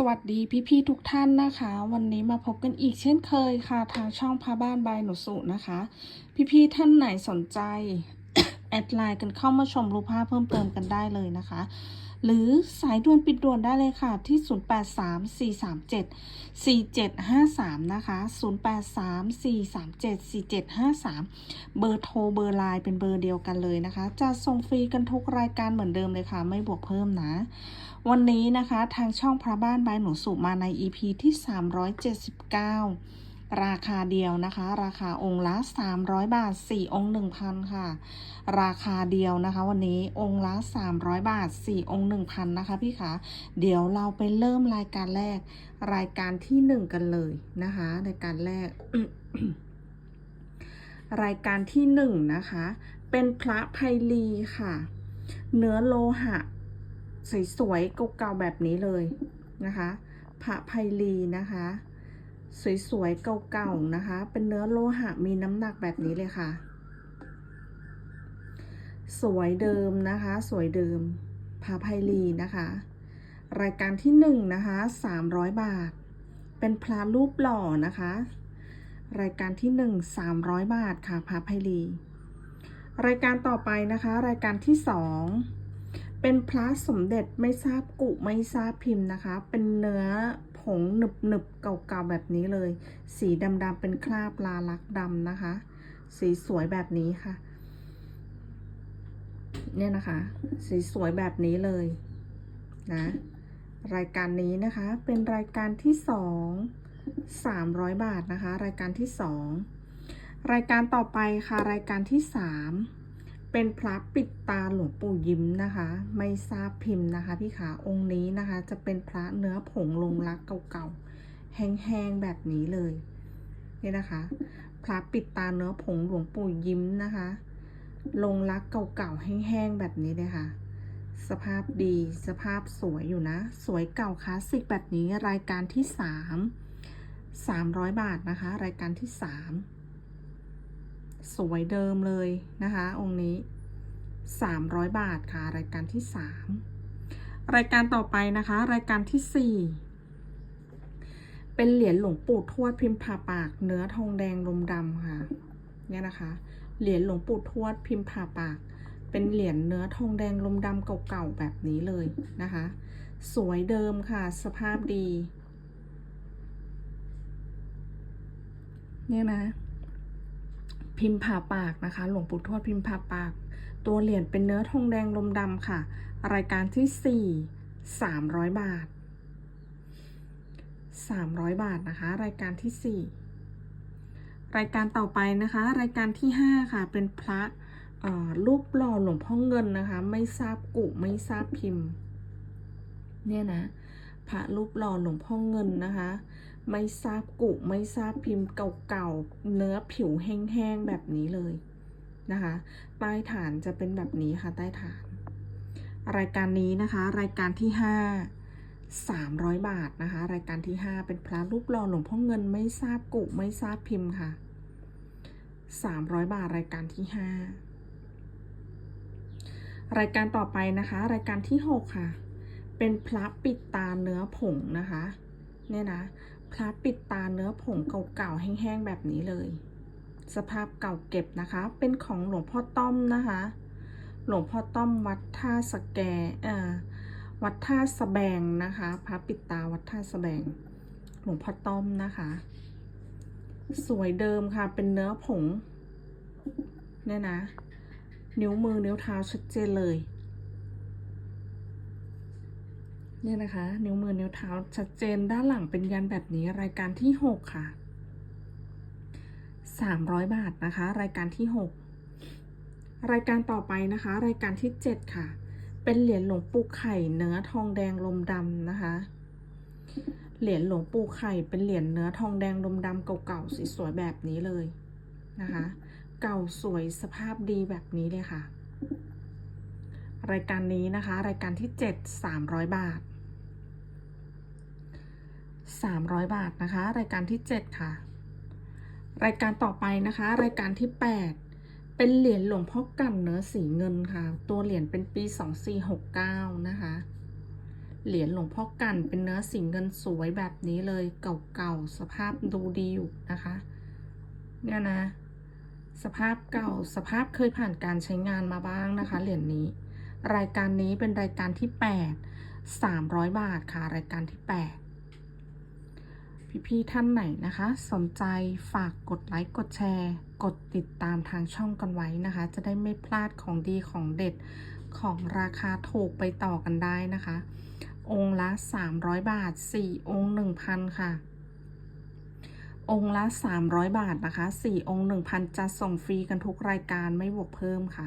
สวัสดีพี่ๆทุกท่านนะคะ วันนี้มาพบกันอีกเช่นเคยค่ะ ทางช่องพาบ้านบายหนูสุนะคะ พี่ๆท่านไหนสนใจ แอดไลน์กันเข้ามาชมรูปภาพเพิ่มเติมกันได้เลยนะคะ หรือสายด่วนปิดด่วนได้เลยค่ะ ที่ 0834374753 นะคะ 0834374753 เบอร์โทรเบอร์ไลน์เป็นเบอร์เดียวกันเลยนะคะ จะส่งฟรีกันทุกรายการเหมือนเดิมเลยค่ะ ไม่บวกเพิ่มนะ วันนี้นะคะทางช่องพระบ้านบายหนูสุมาใน EP ที่ 379 ราคาเดียวนะคะ ราคาองค์ละ 300 บาท 4 องค์ 1,000 ค่ะ ราคาเดียวนะคะ วันนี้องค์ละ 300 บาท 4 องค์ 1,000 นะคะพี่คะเดี๋ยวเราไปเริ่มรายการแรก รายการที่ 1 กันเลยนะคะรายการแรก รายการที่ 1 นะคะ เป็นพระไพลีค่ะ เนื้อโลหะ สวยๆเก่าๆแบบนี้เลยนะคะพระไพลีนะคะ สวยๆเก่าๆนะคะ เป็นเนื้อโลหะมีน้ำหนักแบบนี้เลยค่ะ สวยเดิมนะคะ สวยเดิมพระไพลีนะคะ รายการที่หนึ่งนะคะ300บาท เป็นพระรูปหล่อนะคะ รายการที่หนึ่ง300บาทค่ะพระไพลีรายการต่อไปนะคะ รายการที่สอง เป็นพระสมเด็จไม่ทราบกุไม่ทราบพิมพ์นะคะ เป็นเนื้อผงหนึบหนึบเก่าๆแบบนี้เลย สีดำๆเป็นคราบลาลักดำนะคะ สีสวยแบบนี้ค่ะ เนี่ยนะคะ สีสวยแบบนี้เลยนะ รายการนี้นะคะ เป็นรายการที่สองสามร้อยบาทนะคะ รายการที่สองรายการต่อไปค่ะ รายการที่สาม เป็นพระปิดตาหลวงปู่ยิ้มนะคะ ไม่ทราบพิมพ์นะคะ พี่ขาองค์นี้นะคะ จะเป็นพระเนื้อผงลงรักเก่าๆแห้งๆแบบนี้เลยนี่นะคะ พระปิดตาเนื้อผงหลวงปู่ยิ้มนะคะ ลงรักเก่าๆแห้งๆแบบนี้เลยค่ะ สภาพดีสภาพสวยอยู่นะ สวยเก่าคลาสสิกแบบนี้รายการที่สามสามร้อยบาทนะคะ รายการที่สาม สวยเดิมเลยนะคะ องค์นี้ 300 บาทค่ะ รายการที่ 3 รายการต่อไปนะคะ รายการที่ 4 เป็นเหรียญหลวงปู่ทวดพิมพ์ผ่าปาก เนื้อทองแดงลมดำค่ะ เนี่ยนะคะ เหรียญหลวงปู่ทวดพิมพ์ผ่าปาก เป็นเหรียญเนื้อทองแดงลมดำเก่าๆแบบนี้เลยนะคะ สวยเดิมค่ะ สภาพดี เนี่ยนะ พิมพ์ผ่าปากนะคะ หลวงปู่ทวดพิมพ์ผ่าปาก ตัวเหรียญเป็นเนื้อทองแดงลมดำค่ะ รายการที่สี่สามร้อยบาทสามร้อยบาทนะคะ รายการที่สี่รายการต่อไปนะคะ รายการที่ห้าค่ะ เป็นพระรูปหล่อหลวงพ่อเงินนะคะ ไม่ทราบกุไม่ทราบพิมพ์ เนี่ยนะ พระรูปหล่อหลวงพ่อเงินนะคะ ไม่ทราบกุไม่ทราบพิมพ์เก่าๆ เนื้อผิวแห้งๆ แบบนี้เลยนะคะ ใต้ฐานจะเป็นแบบนี้ค่ะใต้ฐาน รายการนี้นะคะ รายการที่ห้าสามร้อยบาทนะคะ รายการที่ห้าเป็นพระรูปหล่อหลวงพ่อเงินไม่ทราบกุไม่ทราบพิมพ์ค่ะสามร้อยบาทรายการที่ห้ารายการต่อไปนะคะ รายการที่หกค่ะ เป็นพระปิดตาเนื้อผงนะคะ เนี่ยนะ พระปิดตาเนื้อผงเก่าๆแห้งๆแบบนี้เลย สภาพเก่าเก็บนะคะ เป็นของหลวงพ่อต้อมนะคะ หลวงพ่อต้อมวัดท่าสแกเอ่อวัดท่าสแบงนะคะพระปิดตาวัดท่าสแบง หลวงพ่อต้อมนะคะ สวยเดิมค่ะ เป็นเนื้อผง เนี่ยนะ นิ้วมือนิ้วเท้าชัดเจนเลย เนี่ยนะคะ นิ้วมือนิ้วเท้าชัดเจนด้านหลังเป็นยันแบบนี้รายการที่หกค่ะสามร้อยบาทนะคะ รายการที่หกรายการต่อไปนะคะ รายการที่เจ็ดค่ะ เป็นเหรียญหลวงปู่ไข่เนื้อทองแดงลมดำนะคะ เหรียญหลวงปู่ไข่เป็นเหรียญเนื้อทองแดงลมดำเก่าๆสวยๆแบบนี้เลยนะคะ เก่าสวยสภาพดีแบบนี้เลยค่ะรายการนี้นะคะ รายการที่เจ็ดสามร้อยบาท 300 บาทนะคะ รายการที่ 7 ค่ะ รายการต่อไปนะคะ รายการที่ 8 เป็นเหรียญหลวงพ่อกันเนื้อสีเงินค่ะ ตัวเหรียญเป็นปี 2469 นะคะ เหรียญหลวงพ่อกันเป็นเนื้อสีเงินสวยแบบนี้เลยเก่าๆสภาพดูดีอยู่นะคะ เนี่ยนะ สภาพเก่าสภาพเคยผ่านการใช้งานมาบ้างนะคะ เหรียญนี้ รายการนี้เป็นรายการที่ 8 300 บาทค่ะ รายการที่ 8 พี่ๆท่านไหนนะคะ สนใจฝากกดไลค์กดแชร์ กดติดตามทางช่องกันไว้นะคะ จะได้ไม่พลาดของดีของเด็ดของราคาถูกไปต่อกันได้นะคะ องค์ละ 300 บาท 4 องค์ 1,000 ค่ะ องค์ละ 300 บาทนะคะ 4 องค์ 1,000 จะส่งฟรีกันทุกรายการไม่บวกเพิ่มค่ะ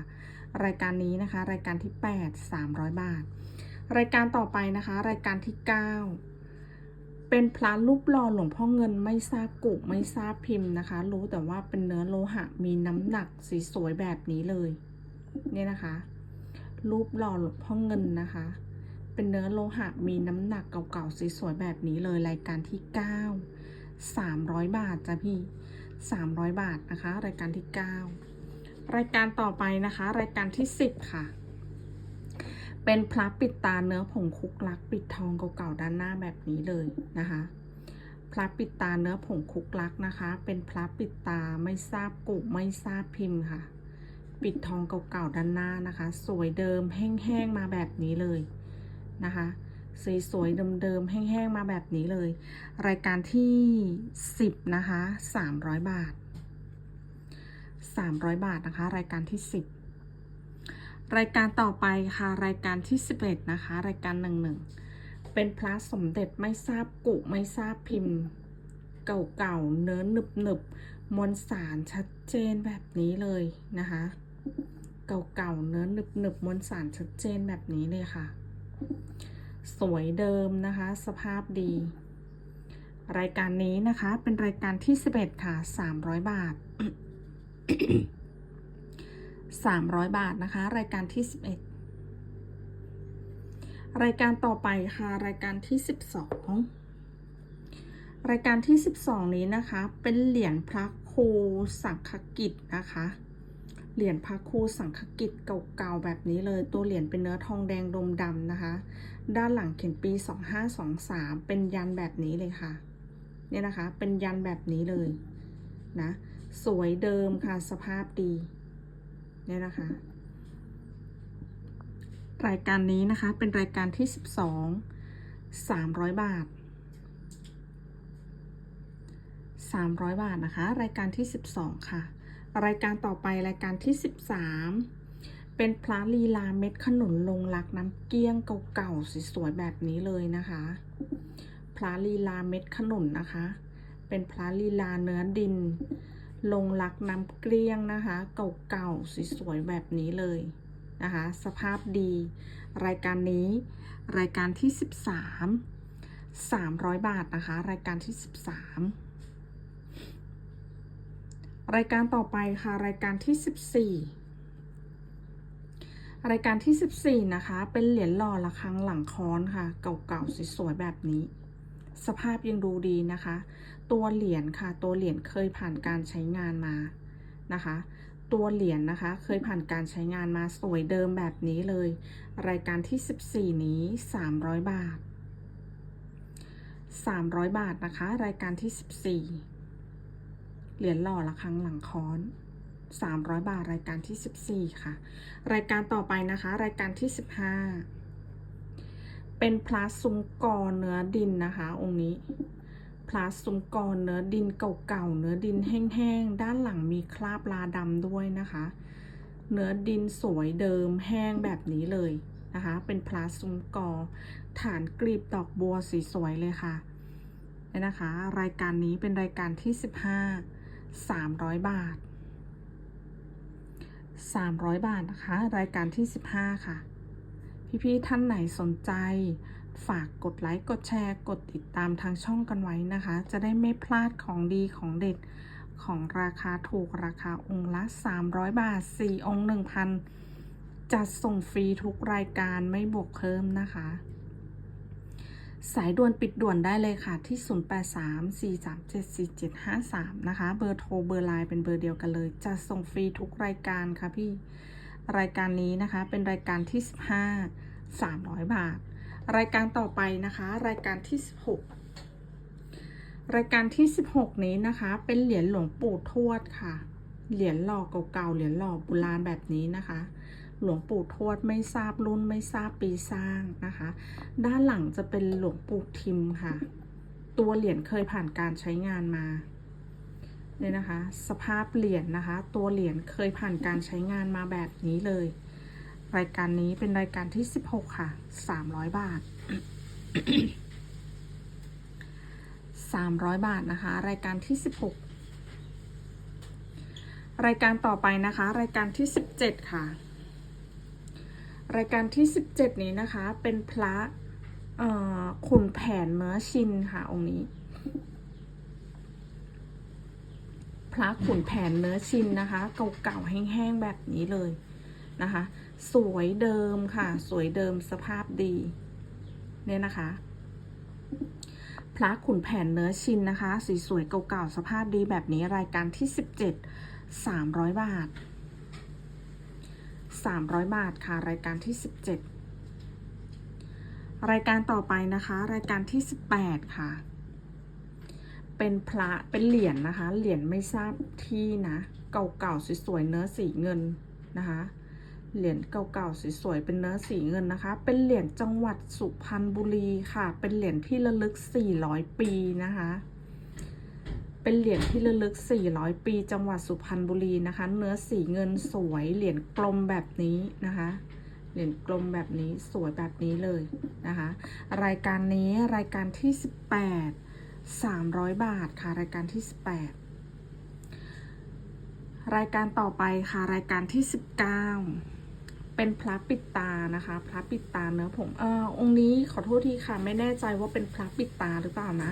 รายการนี้นะคะ รายการที่ 8 300 บาท รายการต่อไปนะคะ รายการที่ 9 เป็นพระรูปหล่อหลวงพ่อเงินไม่ทราบกุไม่ทราบพิมพ์นะคะ รู้แต่ว่าเป็นเนื้อโลหะมีน้ำหนักสีสวยแบบนี้เลย เนี่ยนะคะ รูปหล่อหลวงพ่อเงินนะคะ เป็นเนื้อโลหะมีน้ำหนักเก่าๆสวยๆแบบนี้เลยรายการที่ 9 300 บาทจ้ะพี่ 300 บาทนะคะ รายการที่ 9 รายการต่อไปนะคะ รายการที่ 10 ค่ะ เป็นพระปิดตาเนื้อผงคุกลักปิดทองเก่าๆด้านหน้าแบบนี้เลยนะคะพระปิดตาเนื้อผงคุกลักนะคะ เป็นพระปิดตาไม่ทราบกุไม่ทราบพิมพ์ค่ะ ปิดทองเก่าๆด้านหน้านะคะ สวยเดิมแห้งๆมาแบบนี้เลยนะคะสสวยเดิมๆแห้งๆมาแบบนี้เลย รายการที่ 10 นะคะ 300 บาท 300 บาทนะคะ รายการที่ 10 รายการต่อไปค่ะ รายการที่ 11 นะคะ รายการ11เป็นพระสมเด็จไม่ทราบกุไม่ทราบพิมพ์ เก่าๆเนื้อหนึบหนึบๆมวลสารชัดเจนแบบนี้เลยนะคะ เก่าๆเนื้อหนึบหนึบๆมวลสารชัดเจนแบบนี้เลยค่ะ สวยเดิมนะคะ สภาพดี รายการนี้นะคะเป็นรายการที่ 11 ค่ะ 300 บาท 300 บาทนะคะ รายการที่ 11 รายการต่อไปค่ะ รายการที่ 12 รายการที่ 12 นี้นะคะ เป็นเหรียญพระครูสังฆกิจนะคะ เหรียญพระครูสังฆกิจเก่าๆแบบนี้เลย ตัวเหรียญเป็นเนื้อทองแดงดมดำนะคะ ด้านหลังเขียนปี 2523 เป็นยันแบบนี้เลยค่ะ เนี่ยนะคะ เป็นยันแบบนี้เลยนะ สวยเดิมค่ะ สภาพดี เนี่ยนะคะ รายการนี้นะคะเป็นรายการที่ 12 300 บาท 300 บาทนะคะ รายการที่ 12 ค่ะ รายการต่อไปรายการที่ 13 เป็นพระลีลาเม็ดขนุนลงรักน้ำเกี้ยงเก่าๆสวยๆแบบนี้เลยนะคะพระลีลาเม็ดขนุนนะคะ เป็นพระลีลาเนื้อดิน ลงรักน้ำเกลี้ยงนะคะ เก่าๆสวยๆแบบนี้เลยนะคะ สภาพดี รายการนี้รายการที่ 13 300 บาทนะคะ รายการที่ 13 รายการต่อไปค่ะรายการที่ 14รายการที่ 14 นะคะ เป็นเหรียญหล่อระฆังหลังค้อนค่ะ เก่าๆสวยๆแบบนี้ สภาพยังดูดีนะคะ ตัวเหรียญค่ะ ตัวเหรียญเคยผ่านการใช้งานมานะคะ ตัวเหรียญนะคะ เคยผ่านการใช้งานมาสวยเดิมแบบนี้เลย รายการที่ 14 นี้ 300 บาท 300 บาทนะคะ รายการที่ 14 เหรียญหล่อละครั้งหลังค้อน300 บาท รายการที่ 14 ค่ะ รายการต่อไปนะคะ รายการที่ 15 เป็นพลาซุ้มกอเนื้อดินนะคะ องค์นี้ พลาซุ้มกอเนื้อดินเก่าๆเนื้อดินแห้งๆ ด้านหลังมีคราบลาดำด้วยนะคะ เนื้อดินสวยเดิมแห้งแบบนี้เลยนะคะ เป็นพลาซุ้มกอฐานกลีบดอกบัวสีสวยเลยค่ะเนี่ยนะคะ รายการนี้เป็นรายการที่ 15 300 บาท 300 บาทนะคะ รายการที่ 15 ค่ะ พี่ๆท่านไหนสนใจ ฝากกดไลค์ กดแชร์ กดติดตามทางช่องกันไว้นะคะ จะได้ไม่พลาดของดีของเด็ดของราคาถูกราคาองค์ละ 300 บาท 4 องค์ 1,000 จัดส่งฟรีทุกรายการไม่บวกเพิ่มนะคะ สายด่วนปิดด่วนได้เลยค่ะที่ 0834374753 นะคะ เบอร์โทรเบอร์ไลน์เป็นเบอร์เดียวกันเลยจะส่งฟรีทุกรายการค่ะพี่ รายการนี้นะคะเป็นรายการที่ 15 300 บาท รายการต่อไปนะคะ รายการที่ 16 รายการที่ 16 นี้นะคะ เป็นเหรียญหลวงปู่ทวดค่ะ เหรียญหล่อเก่าๆ เหรียญหล่อโบราณแบบนี้นะคะ หลวงปู่ทวดไม่ทราบรุ่นไม่ทราบปีสร้างนะคะ ด้านหลังจะเป็นหลวงปู่ทิมค่ะ ตัวเหรียญเคยผ่านการใช้งานมาเนี่ยนะคะ สภาพเหรียญนะคะ ตัวเหรียญเคยผ่านการใช้งานมาแบบนี้เลย รายการนี้เป็นรายการที่ 16 ค่ะ 300 บาท 300 บาทนะคะ รายการที่ 16 รายการต่อไปนะคะ รายการที่ 17 ค่ะ รายการที่ 17 นี้นะคะ เป็นพระขุนแผนเนื้อชินค่ะองค์นี้ พระขุนแผนเนื้อชินนะคะ เก่าๆแห้งๆแบบนี้เลย นะคะ สวยเดิมค่ะ สวยเดิมสภาพดี เนี่ยนะคะ พระขุนแผนเนื้อชินนะคะ สีสวยเก่าๆสภาพดีแบบนี้รายการที่ 17 300 บาท 300 บาทค่ะ รายการที่ 17 รายการต่อไปนะคะ รายการที่ 18 ค่ะเป็นพระเป็นเหรียญนะคะ เหรียญไม่ทราบที่นะ เก่าๆสวยๆเนื้อสีเงินนะคะ เหรียญเก่าๆสวยๆเป็นเนื้อสีเงินนะคะ เป็นเหรียญจังหวัดสุพรรณบุรีค่ะ เป็นเหรียญที่ระลึก 400 ปีนะคะ เป็นเหรียญที่ระลึก 400 ปีจังหวัดสุพรรณบุรีนะคะ เนื้อสีเงินสวยเหรียญกลมแบบนี้นะคะเหรียญกลมแบบนี้สวยแบบนี้เลยนะคะ รายการนี้รายการที่ 18 300 บาทค่ะ รายการที่ 18 รายการต่อไปค่ะ รายการที่ 19 เป็นพระปิดตานะคะ พระปิดตาเนื้อผงเออองค์นี้ขอโทษทีค่ะ ไม่แน่ใจว่าเป็นพระปิดตาหรือเปล่านะ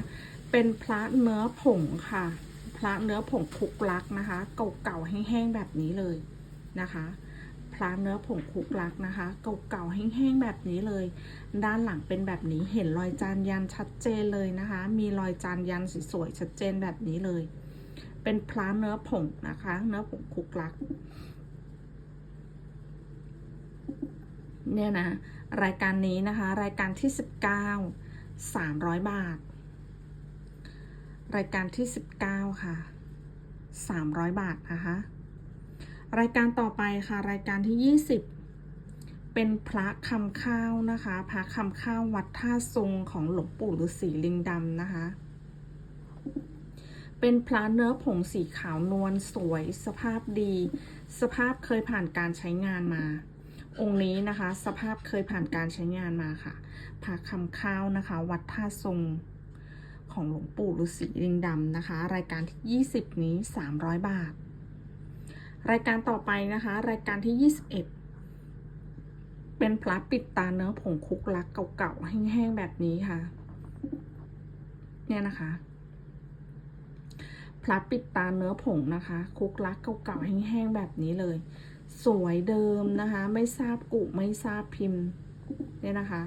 เป็นพระเนื้อผงค่ะ พระเนื้อผงคุกลักนะคะ เก่าๆแห้งๆแบบนี้เลยนะคะพระเนื้อผงคุกลักนะคะ เก่าๆแห้งๆแบบนี้เลย ด้านหลังเป็นแบบนี้เห็นรอยจานยันชัดเจนเลยนะคะ มีรอยจานยันสวยๆชัดเจนแบบนี้เลย เป็นพระเนื้อผงนะคะ เนื้อผงคุกลัก เนี่ยนะ รายการนี้นะคะ รายการที่ 19 300 บาท รายการที่ 19 ค่ะ 300 บาทนะคะ รายการต่อไปค่ะ รายการที่ 20 เป็นพระคำข้าวนะคะ พระคำข้าววัดท่าทรงของหลวงปู่ฤาษีลิงดำนะคะ เป็นพระเนื้อผงสีขาวนวลสวย สภาพดี สภาพเคยผ่านการใช้งานมา องค์นี้นะคะ สภาพเคยผ่านการใช้งานมาค่ะพระคำข้าวนะคะ วัดท่าทรงของหลวงปู่ฤาษีลิงดำนะคะ รายการที่ 20 นี้ 300 บาท รายการต่อไปนะคะ รายการที่ 21 เป็นพระปิดตาเนื้อผงคุกลักเก่าๆ แห้งๆ แบบนี้ค่ะ เนี่ยนะคะพระปิดตาเนื้อผงนะคะ คุกลักเก่าๆ แห้งๆ แบบนี้เลย สวยเดิมนะคะ ไม่ทราบกุไม่ทราบพิมพ์เนี่ยนะคะ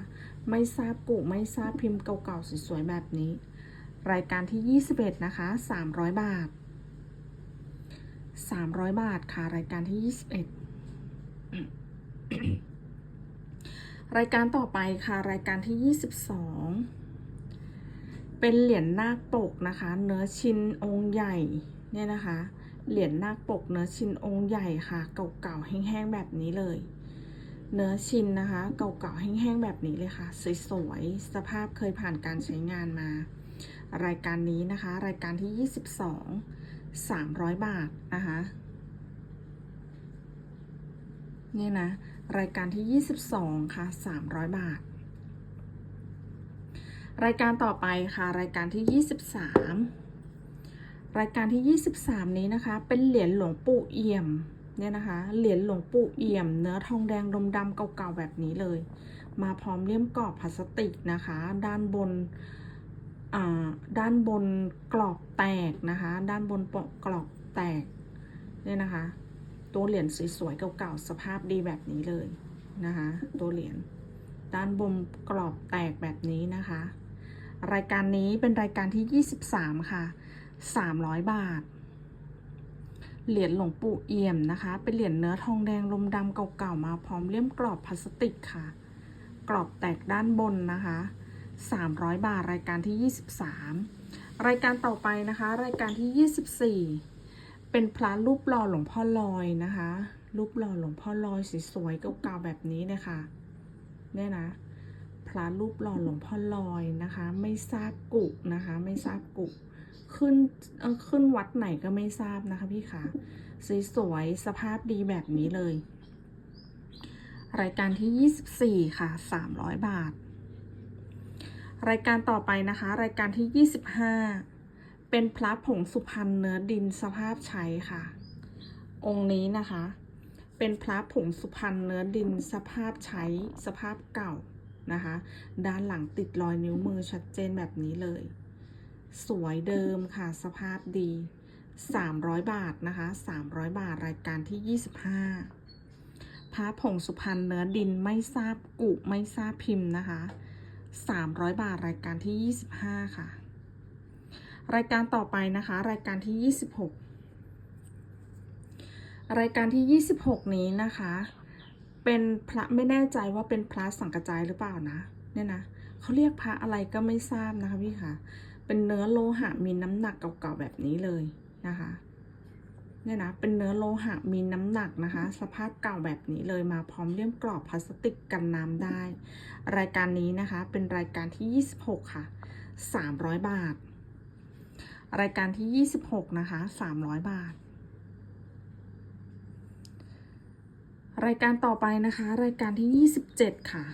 ไม่ทราบกุไม่ทราบพิมพ์เก่าๆสวยๆแบบนี้ รายการที่ 21 นะคะ 300 บาท 300 บาทค่ะ รายการที่ 21 รายการต่อไปค่ะ รายการที่ 22 เป็นเหรียญนาคปกนะคะ เนื้อชิ้นองค์ใหญ่เนี่ยนะคะ เหรียญนาคปกเนื้อชิ้นองค์ใหญ่ค่ะ เก่าๆแห้งๆแบบนี้เลย เนื้อชิ้นนะคะ เก่าๆแห้งๆแบบนี้เลยค่ะ สวยๆสภาพเคยผ่านการใช้งานมา รายการนี้นะคะ รายการที่ 22 300 บาทนะคะนี่นะ รายการที่ 22 ค่ะ 300 บาท รายการต่อไปค่ะ รายการที่ 23 รายการที่ 23 นี้นะคะ เป็นเหรียญหลวงปู่เอี่ยมเนี่ยนะคะ เหรียญหลวงปู่เอี่ยม เนื้อทองแดงดมดำเก่าๆแบบนี้เลย มาพร้อมเลี่ยมกรอบพลาสติกนะคะ ด้านบนอ่าด้านบนกรอบแตกนะคะ ด้านบนปกกรอบแตกเนี่ยนะคะ ตัวเหรียญสวยๆเก่าๆสภาพดีแบบนี้เลยนะคะ ตัวเหรียญด้านบนกรอบแตกแบบนี้นะคะ รายการนี้เป็นรายการที่ 23 ค่ะ 300 บาท เหรียญหลวงปู่เอี่ยมนะคะ เป็นเหรียญเนื้อทองแดงลมดำเก่าๆมาพร้อมเลี่ยมกรอบพลาสติกค่ะ กรอบแตกด้านบนนะคะ 300 บาทรายการที่ 23 รายการต่อไปนะคะ รายการที่ 24 เป็นพระรูปหล่อหลวงพ่อลอยนะคะ รูปหล่อหลวงพ่อลอยสวยๆเก่าๆแบบนี้เลยค่ะเนี่ยนะพระรูปหล่อหลวงพ่อลอยนะคะ ไม่ทราบกุนะคะ ไม่ทราบกุ ขึ้นขึ้นวัดไหนก็ไม่ทราบนะคะพี่คะสวยๆสภาพดีแบบนี้เลย รายการที่ 24 ค่ะ 300 บาท รายการต่อไปนะคะ รายการที่ 25 เป็นพระผงสุพรรณเนื้อดินสภาพใช้ค่ะ องค์นี้นะคะ เป็นพระผงสุพรรณเนื้อดินสภาพใช้สภาพเก่านะคะ ด้านหลังติดรอยนิ้วมือชัดเจนแบบนี้เลย สวยเดิมค่ะสภาพดี 300 บาทนะคะ 300 บาทรายการที่ 25พระผงสุพรรณเนื้อดินไม่ทราบกุไม่ทราบพิมพ์นะคะ 300 บาทรายการที่ 25 ค่ะ รายการต่อไปนะคะ รายการที่ 26 รายการที่ 26 นี้นะคะ เป็นพระไม่แน่ใจว่าเป็นพระสังกระจายหรือเปล่านะเนี่ยนะเขาเรียกพระอะไรก็ไม่ทราบนะคะพี่ค่ะ เป็นเนื้อโลหะมีน้ำหนักเก่าๆแบบนี้เลยนะคะเนี่ยนะเป็นเนื้อโลหะมีน้ำหนักนะคะ สภาพเก่าแบบนี้เลยมาพร้อมเลี่ยมกรอบพลาสติกกันน้ำได้ รายการนี้นะคะ เป็นรายการที่ 26 ค่ะ 300 บาท รายการที่ 26 นะคะ 300 บาท รายการต่อไปนะคะ รายการที่ 27 ค่ะ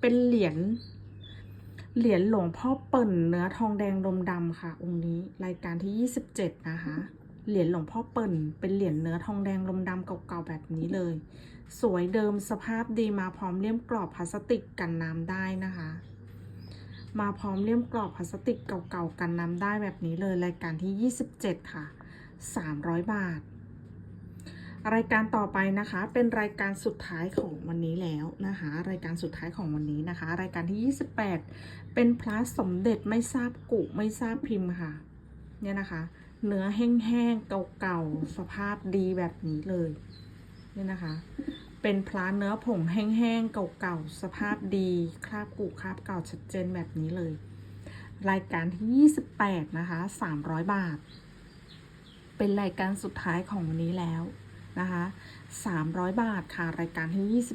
เป็นเหรียญ เหรียญหลวงพ่อเปิ่นเนื้อทองแดงดมดำค่ะ องค์นี้รายการที่ 27 นะคะ เหรียญหลวงพ่อเปิ่นเป็นเหรียญเนื้อทองแดงลมดำเก่าๆแบบนี้เลย สวยเดิมสภาพดีมาพร้อมเลี่ยมกรอบพลาสติกกันน้ำได้นะคะ มาพร้อมเลี่ยมกรอบพลาสติกเก่าๆกันน้ำได้แบบนี้เลยรายการที่ 27 ค่ะ 300 บาท รายการต่อไปนะคะ เป็นรายการสุดท้ายของวันนี้แล้วนะคะ รายการสุดท้ายของวันนี้นะคะ รายการที่ 28 เป็นพระสมเด็จไม่ทราบกุไม่ทราบพิมพ์ค่ะ เนี่ยนะคะ เนื้อแห้งๆเก่าๆสภาพดีแบบนี้เลย เนี่ยนะคะ เป็นพระเนื้อผงแห้งๆเก่าๆสภาพดีคราบกุคราบเก่าชัดเจนแบบนี้เลย รายการที่ 28 นะคะ 300 บาท เป็นรายการสุดท้ายของวันนี้แล้ว นะคะ300 บาทค่ะ รายการที่ 28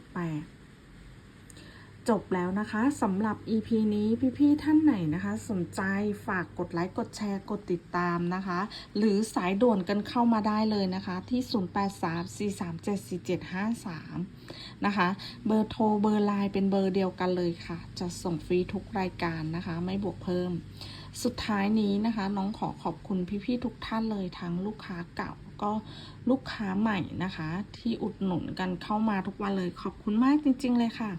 จบแล้วนะคะสำหรับ EP นี้พี่ๆท่านไหนนะคะ สนใจฝากกดไลค์กดแชร์กดติดตามนะคะ หรือสายด่วนกันเข้ามาได้เลยนะคะ ที่ 0834374753 นะคะ เบอร์โทรเบอร์ไลน์เป็นเบอร์เดียวกันเลยค่ะ จะส่งฟรีทุกรายการนะคะ ไม่บวกเพิ่ม สุดท้ายนี้นะคะ น้องขอขอบคุณพี่ๆทุกท่านเลยทั้งลูกค้าเก่า ก็ลูกค้าใหม่นะคะ ที่อุดหนุนกันเข้ามาทุกวันเลยขอบคุณมากจริง ๆ เลยค่ะ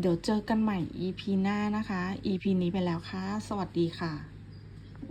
เดี๋ยวเจอกันใหม่ EP หน้านะคะ EP นี้ไปแล้วค่ะ สวัสดีค่ะ